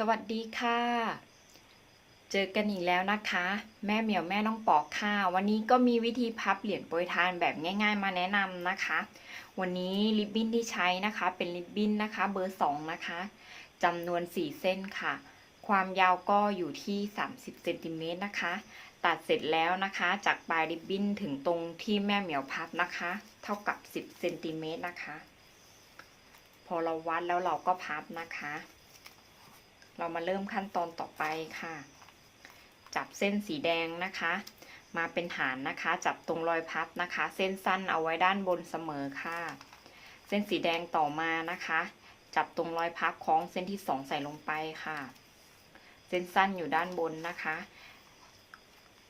สวัสดีค่ะ เจอกันอีกแล้วนะคะ แม่เหมียวแม่น้องปอกค่ะ วันนี้ก็มีวิธีพับเหรียญโปรยทานแบบง่ายๆ มาแนะนำนะคะ วันนี้ริบบิ้นที่ใช้นะคะ เป็นริบบิ้นนะคะเบอร์สองนะคะจำนวน4เส้นค่ะ ความยาวก็อยู่ที่ 30เซนติเมตรนะคะ ตัดเสร็จแล้วนะคะ จากปลายริบบิ้นถึงตรงที่แม่เหมียวพับนะคะ เท่ากับ 10เซนติเมตรนะคะ พอเราวัดแล้วเราก็พับนะคะ เรามาเริ่มขั้นตอนต่อไปค่ะ จับเส้นสีแดงนะคะ มาเป็นฐานนะคะ จับตรงรอยพับนะคะ เส้นสั้นเอาไว้ด้านบนเสมอค่ะ เส้นสีแดงต่อมานะคะ จับตรงรอยพับคล้องเส้นที่สองใส่ลงไปค่ะ เส้นสั้นอยู่ด้านบนนะคะ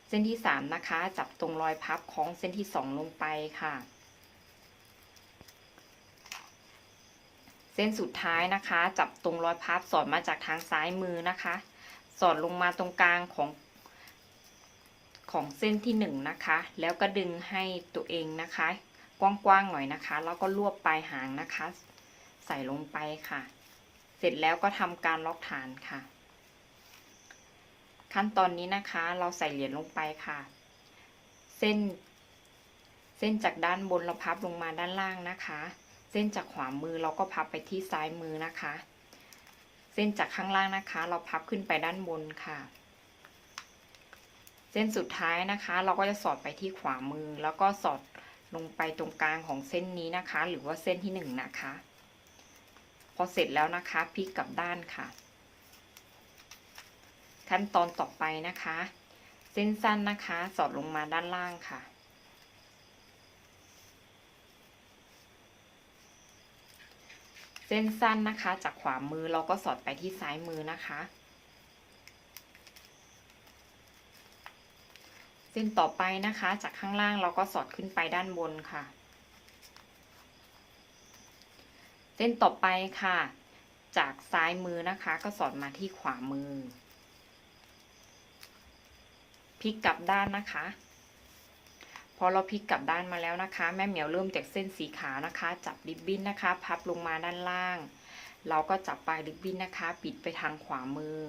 เส้นที่สามนะคะ จับตรงรอยพับคล้องเส้นที่สองลงไปค่ะ เส้นสุดท้ายนะคะ จับตรงรอยพับสอดมาจากทางซ้ายมือนะคะ สอดลงมาตรงกลางของ ของเส้นที่หนึ่งนะคะ แล้วก็ดึงให้ตัวเองนะคะ กว้างๆหน่อยนะคะ แล้วก็รวบปลายหางนะคะ ใส่ลงไปค่ะ เสร็จแล้วก็ทำการล็อกฐานค่ะ ขั้นตอนนี้นะคะเราใส่เหรียญลงไปค่ะ เส้น เส้นจากด้านบนเราพับลงมาด้านล่างนะคะ เส้นจากขวามือเราก็พับไปที่ซ้ายมือนะคะ เส้นจากข้างล่างนะคะ เราพับขึ้นไปด้านบนค่ะ เส้นสุดท้ายนะคะ เราก็จะสอดไปที่ขวามือ แล้วก็สอดลงไปตรงกลางของเส้นนี้นะคะ หรือว่าเส้นที่หนึ่งนะคะ พอเสร็จแล้วนะคะพลิกกลับด้านค่ะ ขั้นตอนต่อไปนะคะ เส้นสั้นนะคะ สอดลงมาด้านล่างค่ะ เส้นสั้นนะคะ จากขวามือเราก็สอดไปที่ซ้ายมือนะคะ เส้นต่อไปนะคะ จากข้างล่างเราก็สอดขึ้นไปด้านบนค่ะ เส้นต่อไปค่ะ จากซ้ายมือนะคะ ก็สอดมาที่ขวามือพลิกกลับด้านนะคะ อเราพลิกกลับด้านมาแล้วนะคะ แม่เหมียวเริ่มจากเส้นสีขาวนะคะ จับริบบิ้นนะคะ พับลงมาด้านล่าง เราก็จับปลายริบบิ้นนะคะปิดไปทางขวามือ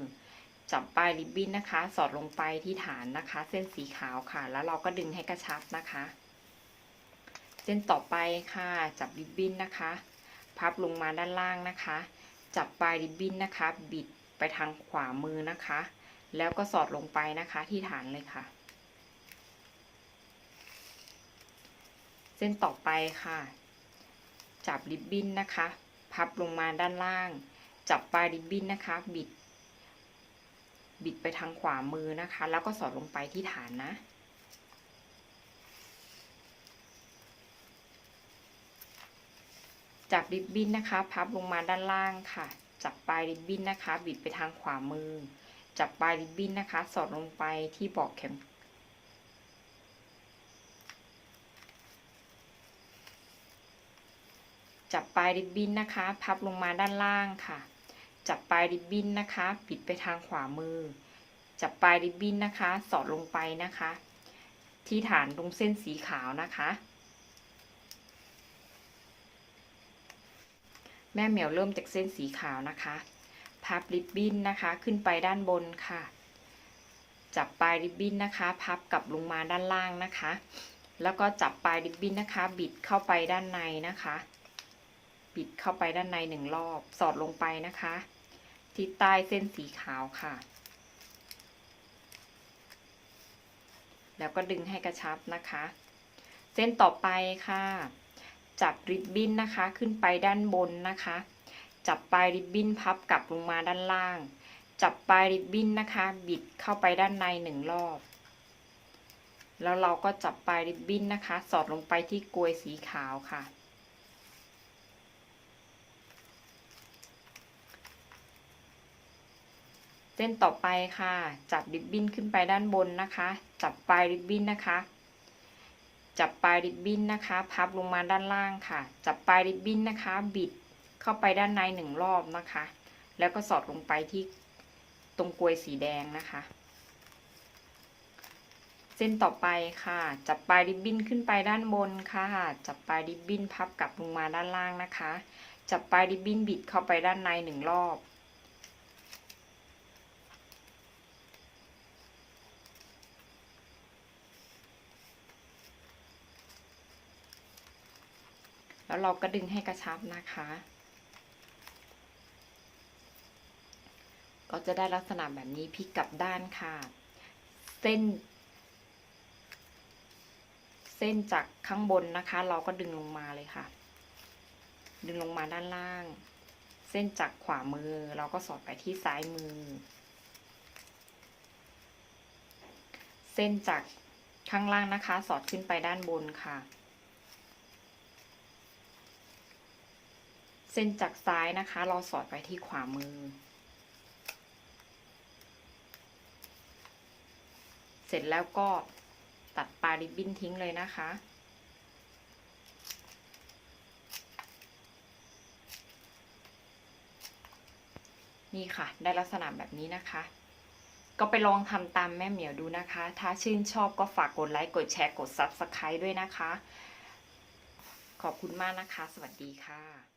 จับปลายริบบิ้นนะคะ สอดลงไปที่ฐานนะคะ เส้นสีขาวค่ะ แล้วเราก็ดึงให้กระชับนะคะ เส้นต่อไปค่ะ จับริบบิ้นนะคะ พับลงมาด้านล่างนะคะ จับปลายริบบิ้นนะคะ บิดไปทางขวามือนะคะ แล้วก็สอดลงไปนะคะที่ฐานเลยค่ะ เส้นต่อไปค่ะ จับริบบิ้นนะคะ พับลงมาด้านล่าง จับปลายริบบิ้นนะคะ บิด บิดไปทางขวามือนะคะ แล้วก็สอดลงไปที่ฐานนะจับริบบิ้นนะคะ พับลงมาด้านล่างค่ะ จับปลายริบบิ้นนะคะ บิดไปทางขวามือ จับปลายริบบิ้นนะคะ สอดลงไปที่บอกเข็ม จับปลายริบบิ้นนะคะ พับลงมาด้านล่างค่ะ จับปลายริบบิ้นนะคะปิดไปทางขวามือ จับปลายริบบิ้นนะคะ สอดลงไปนะคะ ที่ฐานตรงเส้นสีขาวนะคะ แม่เหมียวเริ่มจากเส้นสีขาวนะคะ พับริบบิ้นนะคะขึ้นไปด้านบนค่ะ จับปลายริบบิ้นนะคะ พับกลับลงมาด้านล่างนะคะแล้วก็จับปลายริบบิ้นนะคะ บิดเข้าไปด้านในนะคะ บิดเข้าไปด้านในหนึ่งรอบ สอดลงไปนะคะ ที่ใต้เส้นสีขาวค่ะ แล้วก็ดึงให้กระชับนะคะ เส้นต่อไปค่ะ จับริบบิ้นนะคะขึ้นไปด้านบนนะคะ จับปลายริบบิ้นพับกลับลงมาด้านล่าง จับปลายริบบิ้นนะคะ บิดเข้าไปด้านในหนึ่งรอบ แล้วเราก็จับปลายริบบิ้นนะคะ สอดลงไปที่กลวยสีขาวค่ะ เส้นต่อไปค่ะ จับริบบิ้นขึ้นไปด้านบนนะคะ จับปลายริบบิ้นนะคะ จับปลายริบบิ้นนะคะ พับลงมาด้านล่างค่ะ จับปลายริบบิ้นนะคะ บิดเข้าไปด้านในหนึ่งรอบนะคะ แล้วก็สอดลงไปที่ตรงกลวยสีแดงนะคะ เส้นต่อไปค่ะ จับปลายริบบิ้นขึ้นไปด้านบนค่ะ จับปลายริบบิ้นพับกลับลงมาด้านล่างนะคะ จับปลายริบบิ้นบิดเข้าไปด้านในหนึ่งรอบ แล้วเราก็ดึงให้กระชับนะคะ ก็จะได้ลักษณะแบบนี้พลิกกลับด้านค่ะ เส้น เส้นจากข้างบนนะคะ เราก็ดึงลงมาเลยค่ะ ดึงลงมาด้านล่าง เส้นจากขวามือเราก็สอดไปที่ซ้ายมือ เส้นจากข้างล่างนะคะ สอดขึ้นไปด้านบนค่ะ เส้นจากซ้ายนะคะ เราสอดไปที่ขวามือ เสร็จแล้วก็ตัดปลายริบบิ้นทิ้งเลยนะคะ นี่ค่ะ ได้ลักษณะแบบนี้นะคะ ก็ไปลองทำตามแม่เหมียวดูนะคะ ถ้าชื่นชอบก็ฝากกดไลค์ กดแชร์ กด Subscribe ด้วยนะคะ ขอบคุณมากนะคะ สวัสดีค่ะ